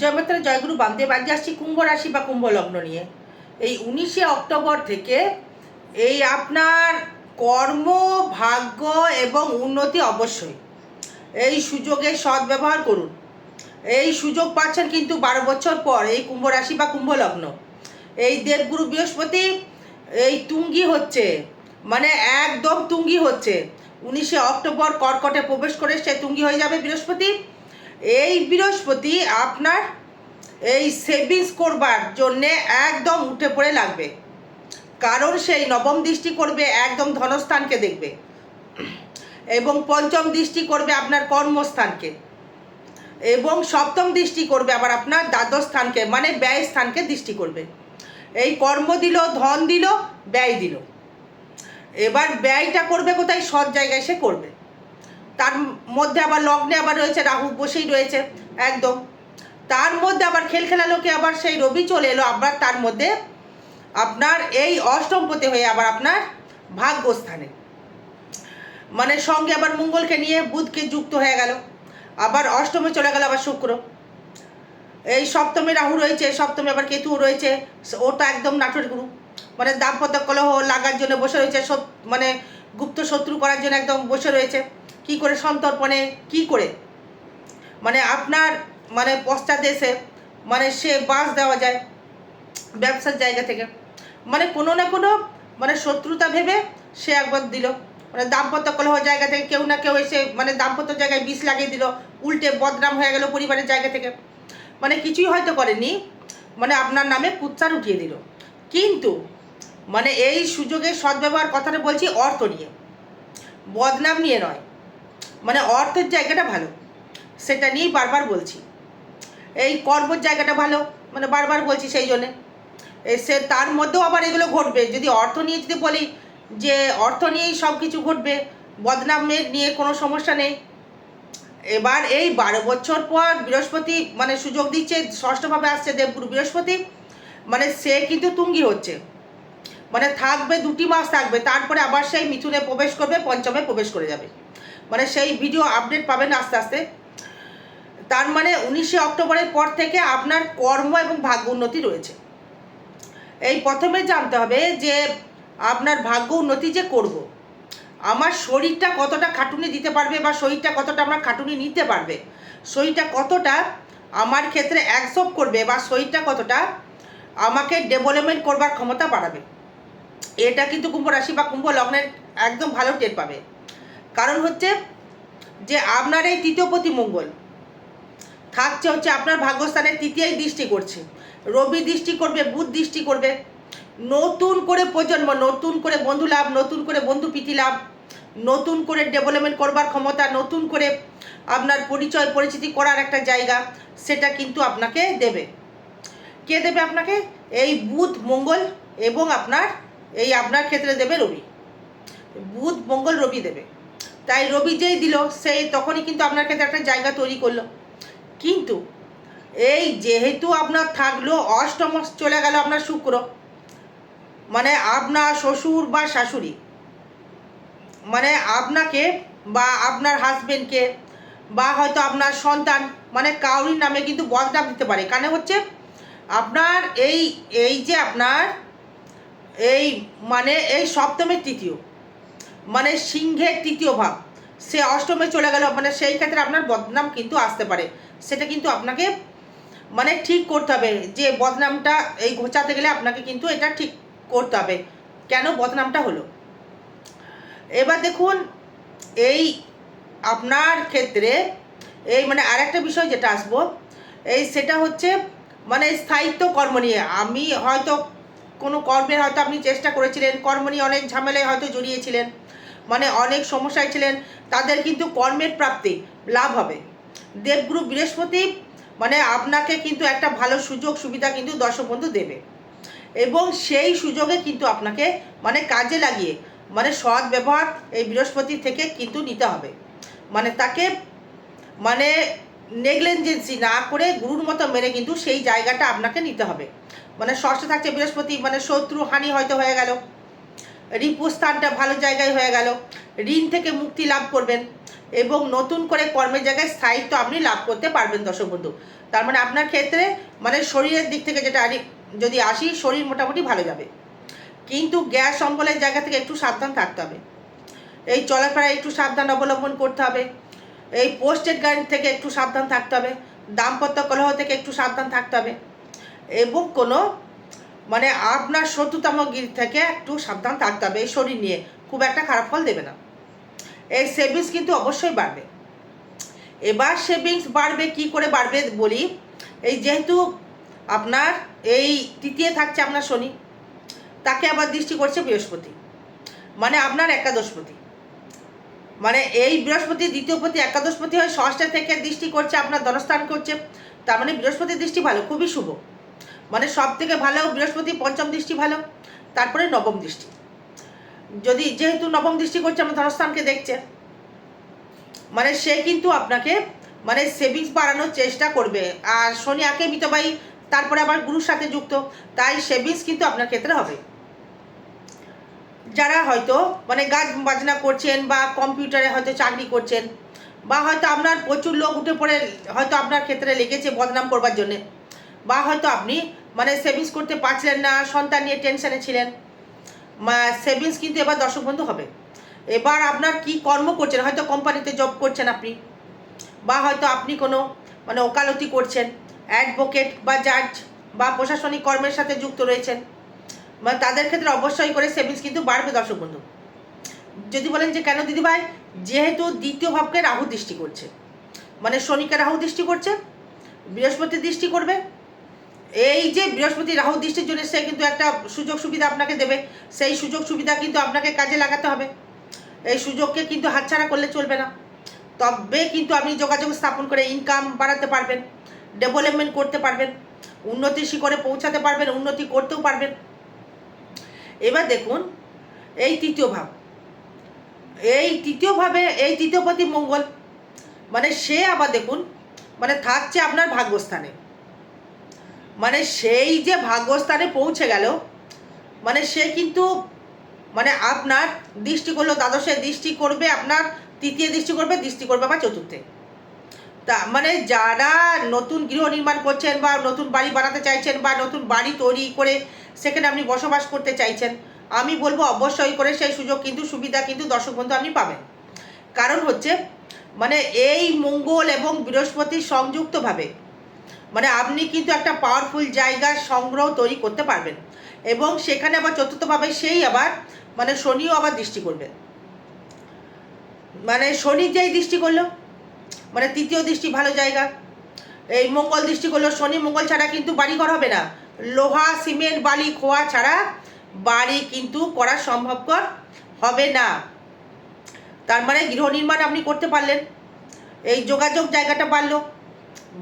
জয়মাত্রা জয়গুরু বামদেব আজকে আসছি কুম্ভ রাশি বা কুম্ভ লগ্ন নিয়ে। এই উনিশে অক্টোবর থেকে এই আপনার কর্ম, ভাগ্য এবং উন্নতি অবশ্যই। এই সুযোগের সদ্ব্যবহার করুন। এই সুযোগ পাচ্ছেন কিন্তু বারো বছর পর এই কুম্ভ রাশি বা কুম্ভ লগ্ন। এই দেবগুরু বৃহস্পতি এই তুঙ্গি হচ্ছে মানে একদম তুঙ্গি হচ্ছে। উনিশে অক্টোবর কর্কটে প্রবেশ করে সে তুঙ্গি হয়ে যাবে বৃহস্পতি। এই বৃহস্পতি আপনার এই সেভিংস করবার জন্যে একদম উঠে পড়ে লাগবে। কারণ সেই নবম দৃষ্টি করবে, একদম ধনস্থানকে দেখবে। এবং পঞ্চম দৃষ্টি করবে আপনার কর্মস্থানকে। এবং সপ্তম দৃষ্টি করবে আবার আপনার দ্বাদশ স্থানকে মানে ব্যয় স্থানকে দৃষ্টি করবে। এই কর্ম দিল, ধন দিল, ব্যয় দিল। এবার ব্যয়টা করবে কোথায়? সৎ জায়গায় সে করবে। তার মধ্যে আবার লগ্নে আবার রয়েছে রাহু বসেই রয়েছে, একদম। তার মধ্যে আবার খেল খেলালোকে আবার সেই রবি চলে এলো, আবার তার মধ্যে আপনার এই অষ্টমপতি হয়ে আবার আপনার ভাগ্যস্থানে। মানে সঙ্গে আবার মঙ্গলকে নিয়ে বুধকে যুক্ত হয়ে গেল। আবার অষ্টমে চলে গেল আবার শুক্র। এই সপ্তমে রাহু রয়েছে, সপ্তমে আবার কেতু রয়েছে ওটা একদম নাটোর গুরু। মানে দাম্পত্য কলহ লাগার জন্য বসে রয়েছে, সব মানে গুপ্ত শত্রু করার জন্য একদম বসে রয়েছে। কি করে সন্তর্পণে, কি করে? মানে আপনার মানে পশ্চাৎ এসে মানে সে বাস দেওয়া যায় ব্যবসার জায়গা থেকে। মানে কোনো না কোনো মানে শত্রুতা ভেবে সে একবার দিল। মানে দাম্পত্য কলহ জায়গা থেকে কেউ না কেউ এসে মানে দাম্পত্য জায়গায় বিষ লাগিয়ে দিল, উল্টে বদনাম হয়ে গেল পরিবারের জায়গা থেকে। মানে কিছুই হয়তো করেনি। মানে আপনার নামে কুচ্চার উঠিয়ে দিল। কিন্তু মানে এই সুযোগের সদ্ব্যবহার কথাটা বলছি অর্থ নিয়ে। বদনাম নিয়ে নয়। মানে অর্থের জায়গাটা ভালো। সেটা নিয়েই বারবার বলছি। এই কর্মর জায়গাটা ভালো। মানে বারবার বলছি সেই জন্যে। সে তার মধ্যেও আবার এগুলো ঘটবে। যদি অর্থ নিয়ে যদি বলি যে অর্থ নিয়েই সব কিছু ঘটবে, বদনামের নিয়ে কোনো সমস্যা নেই। এবার এই বারো বছর পর বৃহস্পতি মানে সুযোগ দিচ্ছে, ষষ্ঠভাবে আসছে দেবগুরু বৃহস্পতি। মানে সে কিন্তু তুঙ্গি হচ্ছে। মানে থাকবে দুটি মাস থাকবে, তারপরে আবার সেই মিথুনে প্রবেশ করবে, পঞ্চমে প্রবেশ করে যাবে। মানে সেই ভিডিও আপডেট পাবেন আস্তে আস্তে। তার মানে উনিশে অক্টোবরের পর থেকে আপনার কর্ম এবং ভাগ্য উন্নতি রয়েছে। এই প্রথমে জানতে হবে যে আপনার ভাগ্য উন্নতি যে করব। আমার শরীরটা কতটা খাটুনি দিতে পারবে বা শরীরটা কতটা আমার খাটুনি নিতে পারবে? শরীরটা কতটা আমার ক্ষেত্রে অ্যাকসেপ্ট করবে বা শরীরটা কতটা আমাকে ডেভেলপমেন্ট করবার ক্ষমতা বাড়াবে? এটা কিন্তু কুম্ভ রাশি বা কুম্ভ লগ্নের একদম ভালো টের পাবে। কারণ হচ্ছে যে আপনার এই তৃতীয়পতি মঙ্গল থাকছে হচ্ছে আপনার ভাগ্যস্থানের তৃতীয় দৃষ্টি করছে। রবি দৃষ্টি করবে, বুধ দৃষ্টি করবে। নতুন করে প্রজন্ম, নতুন করে বন্ধু লাভ, নতুন করে বন্ধু প্রীতি লাভ, নতুন করে ডেভেলপমেন্ট করবার ক্ষমতা, নতুন করে আপনার পরিচয়, পরিচিতি করার একটা জায়গা, সেটা কিন্তু আপনাকে দেবে। কে দেবে আপনাকে? এই বুধ, মঙ্গল এবং আপনার এই আপনার ক্ষেত্রে দেবে রবি। বুধ, মঙ্গল, রবি দেবে। তাই রবি যেই দিল, সেই তখনই কিন্তু আপনার ক্ষেত্রে একটা জায়গা তৈরি করল। কিন্তু এই যেহেতু আপনার থাকল, অষ্টম চলে গেল আপনার শুক্র। মানে আপনার শ্বশুর বা শাশুড়ি। মানে আপনাকে বা আপনার হাজবেন্ডকে বা হয়তো আপনার সন্তান মানে কাউরির নামে কিন্তু বদনাম দিতে পারে। কারণ হচ্ছে আপনার এই এই যে আপনার এই মানে এই সপ্তমের তৃতীয়। মানে সিংহের তৃতীয় ভাব সে অষ্টমে চলে গেল মানে সেই ক্ষেত্রে আপনার বদনাম কিন্তু আসতে পারে। সেটা কিন্তু আপনাকে মানে ঠিক করতে হবে যে বদনামটা এই ঘোচাতে গেলে আপনাকে কিন্তু এটা ঠিক করতে হবে। কেন বদনামটা হলো? এবার দেখুন, এই আপনার ক্ষেত্রে এই মানে আরেকটা বিষয় যেটা আসব, এই সেটা হচ্ছে মানে স্থায়িত্ব কর্ম নিয়ে। আমি হয়তো কোনো কর্মের হয়তো আপনি চেষ্টা করেছিলেন, কর্ম নিয়ে অনেক ঝামেলায় হয়তো জড়িয়েছিলেন মানে অনেক সমস্যায় ছিলেন, তাদের কিন্তু কর্মের প্রাপ্তি লাভ হবে। দেবগুরু বৃহস্পতি মানে আপনাকে কিন্তু একটা ভালো সুযোগ, সুবিধা কিন্তু দর্শক বন্ধু দেবে। এবং সেই সুযোগে কিন্তু আপনাকে মানে কাজে লাগিয়ে মানে সৎ ব্যবহার এই বৃহস্পতি থেকে কিন্তু নিতে হবে। মানে তাকে মানে নেগলেঞ্জেন্সি না করে গুরুর মতো মেরে কিন্তু সেই জায়গাটা আপনাকে নিতে হবে। মানে ষষ্ঠ থাকছে বৃহস্পতি মানে শত্রু, হানি হয়তো হয়ে গেল। রিপু স্থানটা ভালো জায়গায় হয়ে গেল। ঋণ থেকে মুক্তি লাভ করবেন এবং নতুন করে কর্মের জায়গায় স্থায়িত্ব আপনি লাভ করতে পারবেন, দর্শক বন্ধু। তার মানে আপনার ক্ষেত্রে মানে শরীরের দিক থেকে যেটা যদি আসি, শরীর মোটামুটি ভালো যাবে। কিন্তু গ্যাস অম্বলের জায়গা থেকে একটু সাবধান থাকতে হবে। এই চলাফেরায় একটু সাবধান অবলম্বন করতে হবে। এই পোস্টেড গাড়ি থেকে একটু সাবধান থাকতে হবে। দাম্পত্য কলহ থেকে একটু সাবধান থাকতে হবে। এবং কোনো মানে আপনার শত্রুতম গির থেকে একটু সাবধান থাকতে হবে এই শরীর নিয়ে। খুব একটা খারাপ ফল দেবে না। এই সেভিংস কিন্তু অবশ্যই বাড়বে। এবার সেভিংস বাড়বে, কি করে বাড়বে বলি? এই যেহেতু আপনার এই তৃতীয় থাকছে আপনার শনি, তাকে আবার দৃষ্টি করছে বৃহস্পতি। মানে আপনার একাদশপতি। মানে এই বৃহস্পতি, দ্বিতীয়পতি, একাদশপতি হয়ে ষষ্ঠ থেকে দৃষ্টি করছে, আপনার ধনস্থান করছে। তার মানে বৃহস্পতির দৃষ্টি ভালো, খুবই শুভ। মানে সব থেকে ভালো বৃহস্পতি, পঞ্চম দৃষ্টি ভালো, তারপরে নবম দৃষ্টি। যদি যেহেতু নবম দৃষ্টি করছে, আমার ধনস্থানকে দেখছে। মানে সে কিন্তু আপনাকে মানে সেভিংস বাড়ানোর চেষ্টা করবে। আর শনি আঁকে মিতবাই তারপরে আবার গুরুর সাথে যুক্ত, তাই সেভিংস কিন্তু আপনার ক্ষেত্রে হবে। যারা হয়তো মানে গাছ বাজনা করছেন বা কম্পিউটারে হয়তো চাকরি করছেন, বা হয়তো আপনার প্রচুর লোক উঠে পড়ে, হয়তো আপনার ক্ষেত্রে লেগেছে বদনাম করবার জন্যে, বা হয়তো আপনি সেভিংস করতে পারছিলেন না, সন্তান নিয়ে টেনশনে ছিলেন। সেভিংস কিন্তু এবার দর্শক বন্ধু হবে। এবার আপনার কি কর্ম করছেন? হয়তো কোম্পানিতে জব করছেন আপনি, বা হয়তো আপনি কোনো মানে ওকালতি করছেন অ্যাডভোকেট বা জাজ বা প্রশাসনিক কর্মের সাথে যুক্ত রয়েছেন। মানে তাদের ক্ষেত্রে অবশ্যই করে সেভিংস কিন্তু বাড়বে দর্শক বন্ধু। যদি বলেন যে কেন দিদিভাই? যেহেতু দ্বিতীয় ভাবকে রাহু দৃষ্টি করছে। মানে শনিকে রাহু দৃষ্টি করছে বৃহস্পতি দৃষ্টি করবে এই যে বৃহস্পতি রাহু দৃষ্টির জন্য সে কিন্তু একটা সুযোগ সুবিধা আপনাকে দেবে। সেই সুযোগ সুবিধা কিন্তু আপনাকে কাজে লাগাতে হবে। এই সুযোগকে কিন্তু হাতছাড়া করলে চলবে না। তবে কিন্তু আপনি যোগাযোগ স্থাপন করে ইনকাম বাড়াতে পারবেন ডেভেলপমেন্ট করতে পারবেন, উন্নতির শিখরে পৌঁছাতে পারবেন, উন্নতি করতেও পারবেন। এবার দেখুন, এই তৃতীয় ভাব। এই তৃতীয় ভাবে, এই তৃতীয়পতি মঙ্গল। মানে সে আবার দেখুন মানে থাকছে আপনার ভাগ্যস্থানে। মানে সেই যে ভাগ্যস্থানে পৌঁছে গেল মানে সে কিন্তু মানে আপনার দৃষ্টি করল, দ্বাদশে দৃষ্টি করবে আপনার, তৃতীয় দৃষ্টি করবে দৃষ্টি করবে আবার চতুর্থে। তা মানে যারা নতুন গৃহ নির্মাণ করছেন বা নতুন বাড়ি বানাতে চাইছেন বা নতুন বাড়ি তৈরি করে সেখানে আপনি বসবাস করতে চাইছেন, আমি বলব অবশ্যই করে সেই সুযোগ কিন্তু, সুবিধা কিন্তু দর্শক বন্ধু আপনি পাবেন। কারণ হচ্ছে মানে এই মঙ্গল এবং বৃহস্পতি সংযুক্তভাবে মানে আপনি কিন্তু একটা পাওয়ারফুল জায়গার সংগ্রহ তৈরি করতে পারবেন। এবং সেখানে আবার চতুর্থভাবে সেই আবার মানে শনিও আবার দৃষ্টি করবে। মানে শনি যেই দৃষ্টি করল মানে তৃতীয় দৃষ্টি ভালো জায়গা। এই মঙ্গল দৃষ্টি করল, শনি মঙ্গল ছাড়া কিন্তু বাড়ি বাড়িঘর হবে না। লোহা, সিমেন্ট, বালি, খোয়া ছাড়া বাড়ি কিন্তু করা সম্ভবকর হবে না। তার মানে গৃহ নির্মাণ আপনি করতে পারলেন। এই যোগাযোগ জায়গাটা বাড়লো।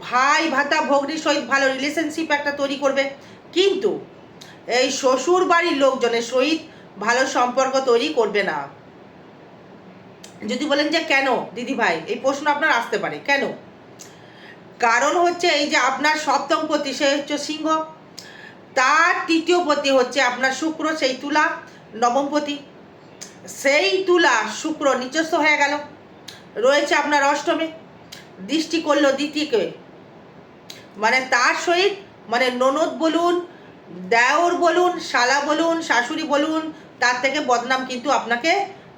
ভাই, ভাতা ভগ্নির সহিত ভালো রিলেশনশিপ একটা তৈরি করবে। কিন্তু এই শ্বশুর বাড়ির লোকজনের সহিত ভালো সম্পর্ক তৈরি করবে না। যদি বলেন যে কেন, দিদি ভাই, এই প্রশ্ন আপনার আসতে পারে। কেন? কারণ হচ্ছে এই যে আপনার সপ্তম পতি, সে হচ্ছে সিংহ। তার তৃতীয় পতি হচ্ছে আপনার শুক্র, সেই তুলা নবমপতি সেই তুলা, শুক্র নিচস্থ হয়ে গেল। রয়েছে আপনার অষ্টমে। দৃষ্টি করল দ্বিতীয়কে মানে তার সহিত মানে ননদ বলুন, দেওর বলুন, শালা বলুন, শাশুড়ি বলুন, তার থেকে বদনাম কিন্তু আপনাকে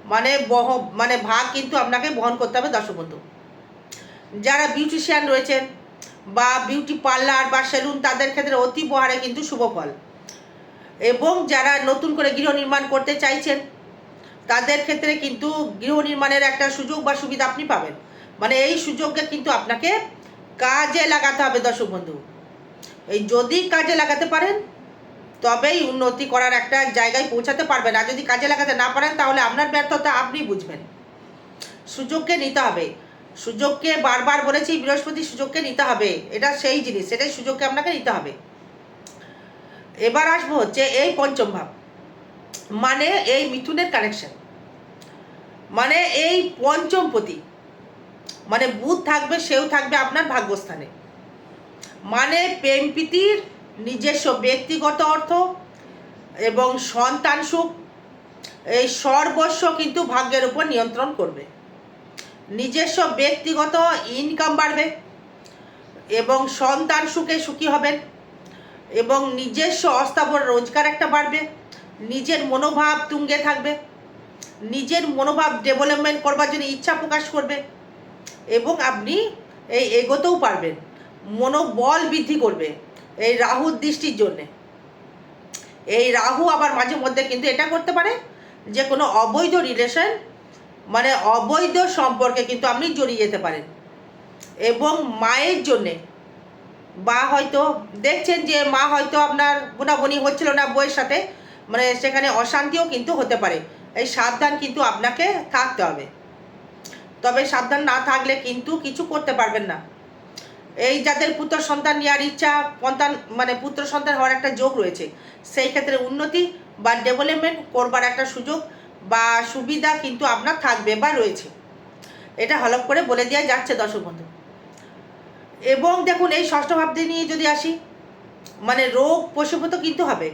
মানে বহ মানে ভাগ কিন্তু আপনাকে বহন করতে হবে দর্শক বন্ধু যারা বিউটিশিয়ান রয়েছেন বা বিউটি পার্লার বা সেলুন তাদের ক্ষেত্রে অতি বহারে কিন্তু শুভ ফল। এবং যারা নতুন করে গৃহ নির্মাণ করতে চাইছেন, তাদের ক্ষেত্রে কিন্তু গৃহ নির্মাণের একটা সুযোগ বা সুবিধা আপনি পাবেন। মানে এই সুযোগকে কিন্তু আপনাকে কাজে লাগাতে হবে, দর্শক বন্ধু। এই যদি কাজে লাগাতে পারেন, তবেই উন্নতি করার একটা জায়গায় পৌঁছাতে পারবেন। আর যদি কাজে লাগাতে না পারেন, তাহলে আপনার ব্যর্থতা আপনি বুঝবেন। সুযোগকে নিতে হবে। সুযোগকে বারবার বলেছি, বৃহস্পতি সুযোগকে নিতে হবে। এটা সেই জিনিস, সেটাই সুযোগকে আপনাকে নিতে হবে। এবার আসব হচ্ছে এই পঞ্চম ভাব। মানে এই মিথুনের কানেকশন মানে এই পঞ্চম পতি। মানে বুধ থাকবে, সেও থাকবে আপনার ভাগ্যস্থানে। মানে প্রেম প্রীতির নিজস্ব ব্যক্তিগত অর্থ এবং সন্তান সুখ, এই সর্বস্ব কিন্তু ভাগ্যের উপর নিয়ন্ত্রণ করবে। নিজস্ব ব্যক্তিগত ইনকাম বাড়বে এবং সন্তান সুখে সুখী হবেন এবং নিজস্ব অস্থাবর রোজগার একটা বাড়বে। নিজের মনোভাব তুঙ্গে থাকবে। নিজের মনোভাব ডেভেলপমেন্ট করবার জন্য ইচ্ছা প্রকাশ করবে। এবং আপনি এই এগোতেও পারবেন। মনোবল বৃদ্ধি করবে এই রাহুর দৃষ্টির জন্যে। এই রাহু আবার মাঝে মধ্যে কিন্তু এটা করতে পারে, যে কোনো অবৈধ রিলেশন মানে অবৈধ সম্পর্কে কিন্তু আপনি জড়িয়ে যেতে পারেন। এবং মায়ের জন্যে, বা হয়তো দেখছেন যে মা হয়তো আপনার বোনাবনি হচ্ছিল না বইয়ের সাথে মানে সেখানে অশান্তিও কিন্তু হতে পারে। এই সাবধান কিন্তু আপনাকে থাকতে হবে। তবে সাবধান না থাকলে কিন্তু কিছু করতে পারবেন না। এই যাদের পুত্র সন্তান নেওয়ার ইচ্ছা, সন্তান মানে পুত্র সন্তান হওয়ার একটা যোগ রয়েছে, সেই ক্ষেত্রে উন্নতি বা ডেভেলপমেন্ট করবার একটা সুযোগ বা সুবিধা কিন্তু আপনার থাকবে বা রয়েছে। এটা হলপ করে বলে দেওয়া যাচ্ছে দর্শক বন্ধু। এবং দেখুন, এই ষষ্ঠ ভাবটি নিয়ে যদি আসি মানে রোগ পশুভূত কিন্তু হবে।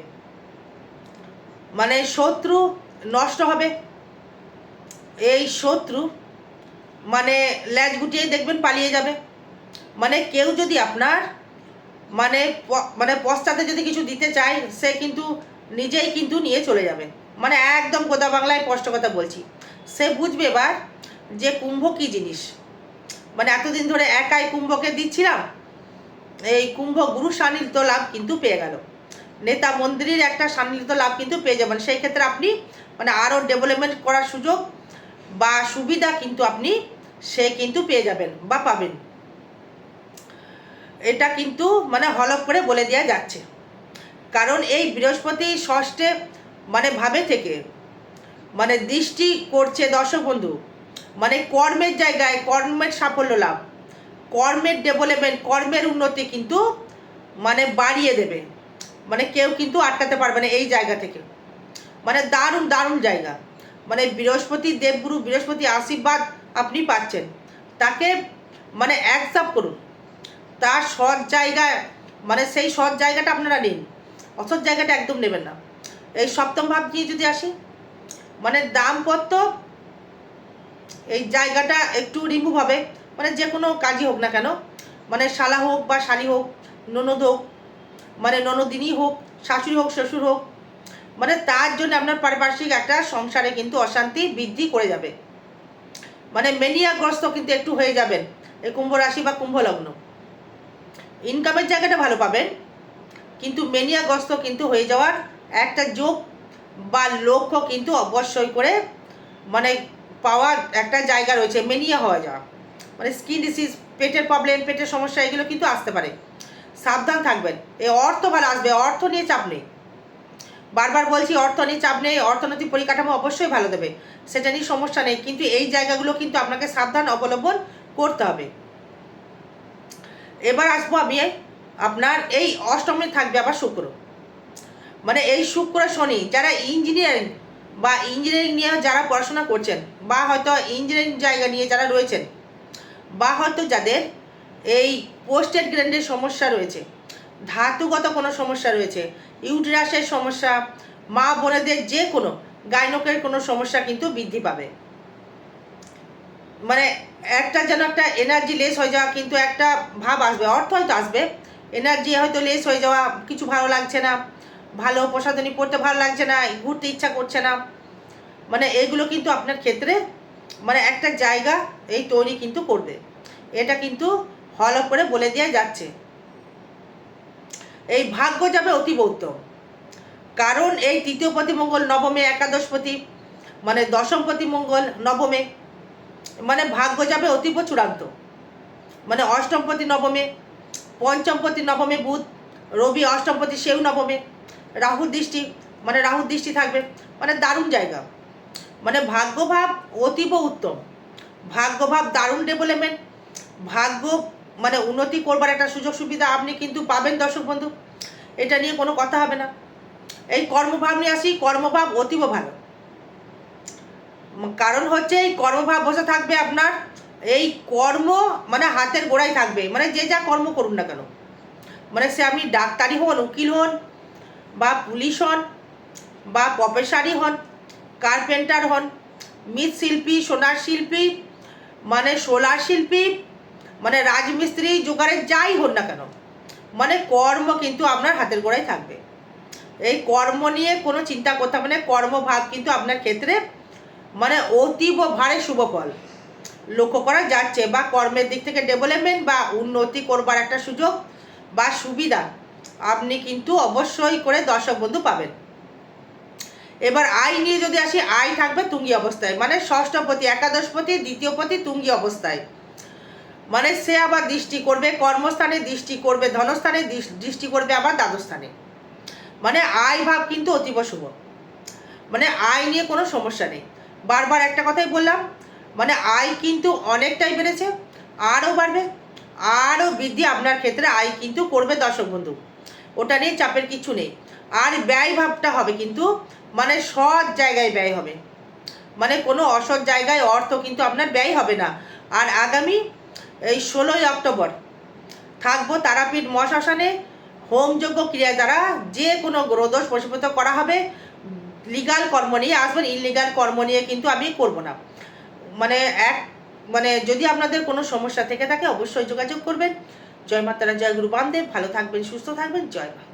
মানে শত্রু নষ্ট হবে। এই শত্রু মানে ল্যাজ গুটিয়ে দেখবেন পালিয়ে যাবে। মানে কেউ যদি আপনার মানে মানে পশ্চাতে যদি কিছু দিতে চায়, সে কিন্তু নিজেই কিন্তু নিয়ে চলে যাবে। মানে একদম গোদা বাংলায় স্পষ্ট কথা বলছি। সে বুঝবে এবার যে কুম্ভ কী জিনিস। মানে এতদিন ধরে একাই কুম্ভকে দিচ্ছিলাম, এই কুম্ভ গুরু সান্নিধ্য লাভ কিন্তু পেয়ে গেল। নেতা মন্দিরের একটা সান্নিধ্য লাভ কিন্তু পেয়ে যাবেন সেই ক্ষেত্রে আপনি মানে আরও ডেভেলপমেন্ট করার সুযোগ বা সুবিধা কিন্তু আপনি সে কিন্তু পেয়ে যাবেন বা পাবেন। এটা কিন্তু মানে হলপ করে বলে দেওয়া যাচ্ছে। কারণ এই বৃহস্পতি ষষ্ঠে মানে ভাবে থেকে মানে দৃষ্টি করছে দর্শক বন্ধু মানে কর্মের জায়গায় কর্মের সাফল্য লাভ, কর্মের ডেভেলপমেন্ট কর্মের উন্নতি কিন্তু মানে বাড়িয়ে দেবে। মানে কেউ কিন্তু আটকাতে পারবে না এই জায়গা থেকে। মানে দারুণ দারুণ জায়গা। মানে বৃহস্পতি দেবগুরু, বৃহস্পতি আশীর্বাদ আপনি পাচ্ছেন। তাকে মানে অ্যাকসেপ্ট করুন। তার সৎ জায়গায় মানে সেই সৎ জায়গাটা আপনারা নিন। অসৎ জায়গাটা একদম নেবেন না। এই সপ্তম ভাব নিয়ে যদি আসি মানে দাম্পত্য এই জায়গাটা একটু রিমুভ হবে। মানে যে কোনো কাজই হোক না কেন। মানে শালা হোক বা শালি হোক, ননদ হোক মানে ননদিনী হোক, শাশুড়ি হোক, শ্বশুর হোক মানে তার জন্য আপনার পারিপার্শ্বিক একটা সংসারে কিন্তু অশান্তি বৃদ্ধি করে যাবে। মানে মেনিয়াগ্রস্ত কিন্তু একটু হয়ে যাবেন। এই কুম্ভ রাশি বা কুম্ভ লগ্ন। ইনকামের জায়গাটা ভালো পাবেন, কিন্তু মেনিয়াগ্রস্ত কিন্তু হয়ে যাওয়ার একটা যোগ বা লক্ষ্য কিন্তু অবশ্যই করে মানে পাওয়ার একটা জায়গা রয়েছে, মেনিয়া হওয়া যাওয়া। মানে স্কিন ডিসিজ পেটের প্রবলেম পেটের সমস্যা, এগুলো কিন্তু আসতে পারে। সাবধান থাকবেন। এই অর্থ ভালো আসবে, অর্থ নিয়ে চাপ নেই। বারবার বলছি অর্থনীতি চাপ নেই, অর্থনৈতিক পরিকাঠামো অবশ্যই ভালো দেবে। সেটা নিয়ে সমস্যা নেই, কিন্তু এই জায়গাগুলো কিন্তু আপনাকে সাবধান অবলম্বন করতে হবে। এবার আসব আমি, আপনার এই অষ্টমে থাকবে আবার শুক্র। মানে এই শুক্র শনি, যারা ইঞ্জিনিয়ারিং বা ইঞ্জিনিয়ারিং নিয়ে যারা পড়াশোনা করছেন, বা হয়তো ইঞ্জিনিয়ারিং জায়গা নিয়ে যারা রয়েছেন, বা হয়তো যাদের এই পোস্টেড গ্র্যান্ডের সমস্যা রয়েছে ধাতুগত কোনো সমস্যা রয়েছে। ইউটেরাসের সমস্যা, মা বোনেদের যে কোনো গাইনকের কোনো সমস্যা কিন্তু বৃদ্ধি পাবে। মানে একটা যেন একটা এনার্জি লেস হয়ে যাওয়া কিন্তু একটা ভাব আসবে, অর্থ হয়তো আসবে। এনার্জি হয়তো লেস হয়ে যাওয়া, কিছু ভালো লাগছে না, ভালো প্রসাধনী পড়তে ভালো লাগছে না, ঘুরতে ইচ্ছা করছে না। মানে এইগুলো কিন্তু আপনার ক্ষেত্রে মানে একটা জায়গা এই তৈরি কিন্তু করবে। এটা কিন্তু হল করে বলে দেওয়া যাচ্ছে। এই ভাগ্য যাবে অতীব উত্তম কারণ এই তৃতীয় পতি মঙ্গল নবমে একাদশপতি মানে দশমপতি মঙ্গল নবমে মানে ভাগ্য যাবে অতীব চূড়ান্ত। মানে অষ্টমপতি নবমে পঞ্চমপতি নবমে বুধ, রবি অষ্টমপতি সেও নবমে, রাহুর দৃষ্টি মানে রাহুর দৃষ্টি থাকবে মানে দারুণ জায়গা। মানে ভাগ্যভাব অতীব উত্তম। ভাগ্যভাব দারুণ ডেভেলপমেন্ট ভাগ্য মানে উন্নতি করবার একটা সুযোগ সুবিধা আপনি কিন্তু পাবেন, দর্শক বন্ধু। এটা নিয়ে কোনো কথা হবে না। এই কর্মভাব নিয়ে আসি, কর্মভাব অতীব ভালো। কারণ হচ্ছে এই কর্মভাব বসে থাকবে আপনার, এই কর্ম মানে হাতের গোড়ায় থাকবে। মানে যে যা কর্ম করুন না কেন। মানে সে আপনি ডাক্তারি হন, উকিল হন, বা পুলিশ হন, বা প্রফেসারই হন, কার্পেন্টার হন, মৃৎশিল্পী সোনার শিল্পী মানে সোলার শিল্পী মানে রাজমিস্ত্রি জোগাড়ে যাই হন না কেন মানে কর্ম কিন্তু আপনার হাতের গোড়ায় থাকবে। এই কর্ম নিয়ে কোনো চিন্তা করতে হবে না কর্মভাগ কিন্তু আপনার ক্ষেত্রে মানে অতীব ভারে শুভ ফল। লক্ষ্য করা যাচ্ছে বা কর্মের দিক থেকে ডেভেলপমেন্ট বা উন্নতি করবার একটা সুযোগ বা সুবিধা আপনি কিন্তু অবশ্যই করে দর্শক বন্ধু পাবেন। এবার আয় নিয়ে যদি আসি, আয় থাকবে তুঙ্গি অবস্থায় মানে ষষ্ঠপতি একাদশপতি দ্বিতীয়পতি তুঙ্গি অবস্থায়। মানে সে আবার দৃষ্টি করবে, কর্মস্থানে দৃষ্টি করবে, ধনস্থানে দৃষ্টি করবে আবার দ্বাদস্থানে মানে আয় ভাব কিন্তু অতীব শুভ। মানে আয় নিয়ে কোনো সমস্যা নেই। বারবার একটা কথাই বললাম মানে আয় কিন্তু অনেকটাই বেড়েছে, আরও বাড়বে, আরও বৃদ্ধি আপনার ক্ষেত্রে আয় কিন্তু করবে দর্শক বন্ধু। ওটা নিয়ে চাপের কিছু নেই। আর ব্যয় ভাবটা হবে কিন্তু মানে সৎ জায়গায় ব্যয় হবে। মানে কোনো অসৎ জায়গায় অর্থ কিন্তু আপনার ব্যয় হবে না। আর আগামী এই ষোলোই অক্টোবর। থাকব তারাপীঠ মহাশ্মশানে। হোমযোগ্য ক্রিয়া দ্বারা যে কোনো গ্রহদোষ প্রশিপিত করা হবে। লিগাল কর্ম নিয়ে আসবেন ইলিগাল কর্ম নিয়ে কিন্তু আমি করব না। মানে এক মানে যদি আপনাদের কোনো সমস্যা থেকে থাকে অবশ্যই যোগাযোগ করবেন। জয় মাতারা জয় গুরু বান্ধব ভালো থাকবেন, সুস্থ থাকবেন। জয় মা